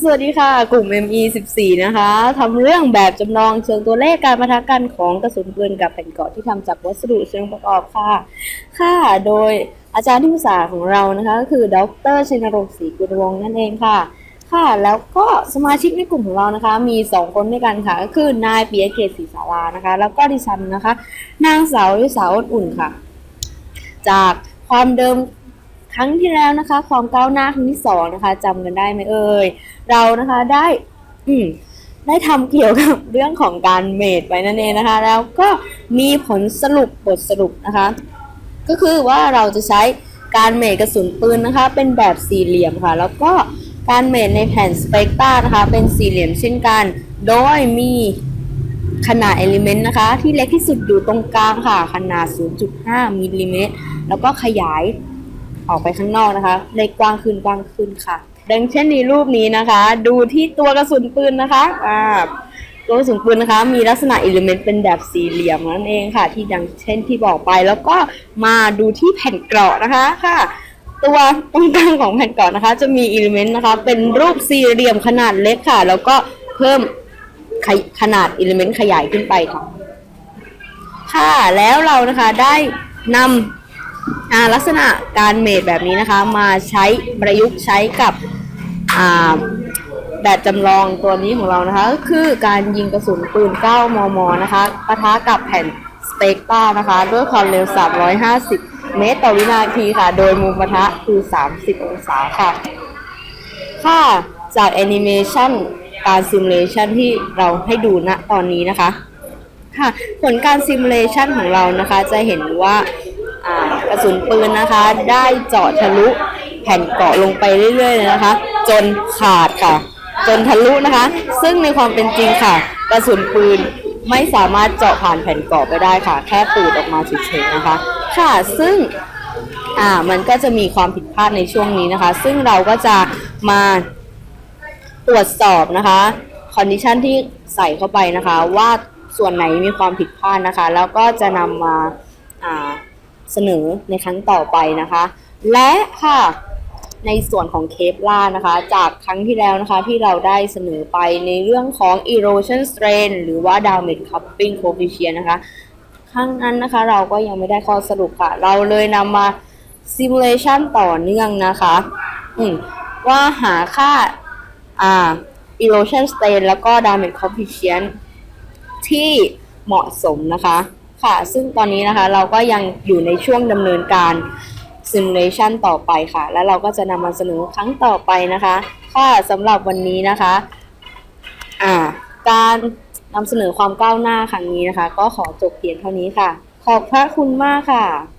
สวัสดีค่ะ กลุ่ม ME 14 นะคะทำเรื่องแบบจำลองเชิงตัวเลขการปะทะกันของกระสุนปืนกับแผ่นเกราะที่ทำจากวัสดุเชิงประกอบค่ะ ค่ะ โดยอาจารย์ที่ปรึกษาของเรานะคะก็คือดรชินรงค์ศรีกุลวงศ์นั่นเองค่ะ ค่ะ แล้วก็สมาชิกในกลุ่มของเรานะคะ มี 2 คนด้วยกันค่ะ ก็คือนายปิยเกศศรีสารานะคะ แล้วก็ดิฉันนะคะ นางสาววิสาอุ่นค่ะ จากความเดิม ครั้งที่แล้วนะคะ ความก้าวหน้าครั้งที่สองนะคะจำกันได้ไหมเอ่ยเรานะคะได้ อืมได้ทำเกี่ยวกับเรื่องของการเมดไปนั่นเองนะคะ แล้วก็มีผลสรุปบทสรุปนะคะ ก็คือว่าเราจะใช้การเมดกระสุนปืนนะคะ เป็นแบบสี่เหลี่ยมค่ะ แล้วก็การเมดในแผ่นสเปกตรานะคะ เป็นสี่เหลี่ยมเช่นกัน โดยมีขนาดเอลิเมนต์นะคะ ที่เล็กที่สุดอยู่ตรงกลางค่ะ ขนาด 0.5มิลลิเมตรแล้วก็ขยาย ออกไปข้างนอกนะคะเล็กว้างขึ้นกว้างขึ้นค่ะ ดังเช่นในรูปนี้นะคะ ดูที่ตัวกระสุนปืนนะคะอ่าตัวกระสุนปืนนะคะ มีลักษณะอิเลเมนต์เป็นแบบสี่เหลี่ยมนั่นเองค่ะ ที่ดังเช่นที่บอกไปแล้วก็มาดูที่แผ่นเกราะนะคะค่ะตัวตรงกลางของแผ่นเกราะนะคะ จะมีอิเลเมนต์นะคะ เป็นรูปสี่เหลี่ยมขนาดเล็กค่ะ แล้วก็เพิ่มขขนาดอิเลเมนต์ขยายขึ้นไปค่ะค่ะแล้วเรานะคะได้นำ ลักษณะการเมดแบบนี้นะคะ มาใช้ประยุกต์ใช้กับแบบจำลองตัวนี้ของเรานะคะก็คือการยิงกระสุนปืน 9 มม นะคะปะทะกับแผ่นสเปกตรานะคะ ด้วยความเร็ว 350 เมตรต่อวินาทีค่ะ โดยมุมปะทะคือ 30 องศาค่ะ ค่ะ จากแอนิเมชันการซิมูเลชันที่เราให้ดูณตอนนี้นะคะ ค่ะ ผลการซิมูเลชันของเรานะคะ จะเห็นว่า กระสุนปืนนะคะ ได้เจาะทะลุแผ่นเกาะลงไปเรื่อยๆเลยนะคะ จนขาดค่ะ จนทะลุนะคะ ซึ่งในความเป็นจริงค่ะ กระสุนปืนไม่สามารถเจาะผ่านแผ่นเกาะไปได้ค่ะ แค่ปูดออกมาเฉยๆนะคะ ค่ะซึ่งอ่ามันก็จะมีความผิดพลาดในช่วงนี้นะคะ ซึ่งเราก็จะมาตรวจสอบนะคะคอนดิชันที่ใส่เข้าไปนะคะ ว่าส่วนไหนมีความผิดพลาดนะคะ แล้วก็จะนำมา เสนอในครั้งต่อไปนะคะ และค่ะในส่วนของเคปล่านะคะ จากครั้งที่แล้วนะคะที่เราได้เสนอไปในเรื่องของ erosion strain หรือว่า damage coupling coefficient นะคะ ครั้งนั้นนะคะเราก็ยังไม่ได้ข้อสรุปค่ะ เราเลยนำมา simulation ต่อเนื่องนะคะ อืมว่าหาค่าอ่า erosion strain แล้วก็ damage coefficient ที่เหมาะสมนะคะ ค่ะ ซึ่งตอนนี้นะคะเราก็ยังอยู่ในช่วงดำเนินการ simulation ต่อไปค่ะ และเราก็จะนำมาเสนอครั้งต่อไปนะคะ ค่ะสำหรับวันนี้นะคะอ่าการนำเสนอความก้าวหน้าครั้งนี้นะคะ ก็ขอจบเพียงเท่านี้ค่ะ ขอบพระคุณมากค่ะ